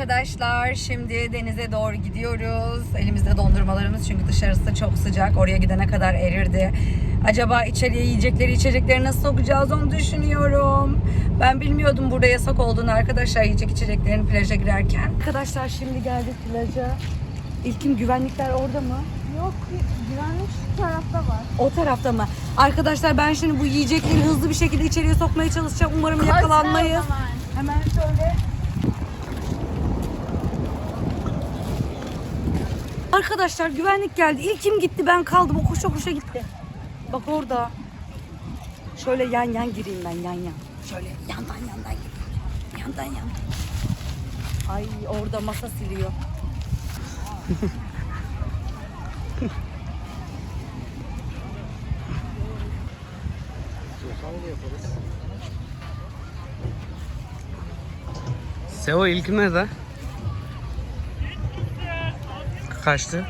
arkadaşlar. Şimdi denize doğru gidiyoruz. Elimizde dondurmalarımız çünkü dışarısı çok sıcak. Oraya gidene kadar erirdi. Acaba içeriye yiyecekleri içecekleri nasıl sokacağız onu düşünüyorum. Ben bilmiyordum burada yasak olduğunu arkadaşlar yiyecek içeceklerin plaja girerken. Arkadaşlar şimdi geldik plaja. İlkim güvenlikler orada mı? Yok güvenlik şu tarafta var. O tarafta mı? Arkadaşlar ben şimdi bu yiyecekleri hızlı bir şekilde içeriye sokmaya çalışacağım. Umarım yakalanmayız. Hemen şöyle. Arkadaşlar güvenlik geldi. İlkim gitti ben kaldım. O koşa koşa gitti. Bak orada. Şöyle yan yan gireyim ben yan yan. Şöyle yandan yandan gireyim. Yandan yandan. Ay orada masa siliyor. Seo ilk nerede? kaçtı?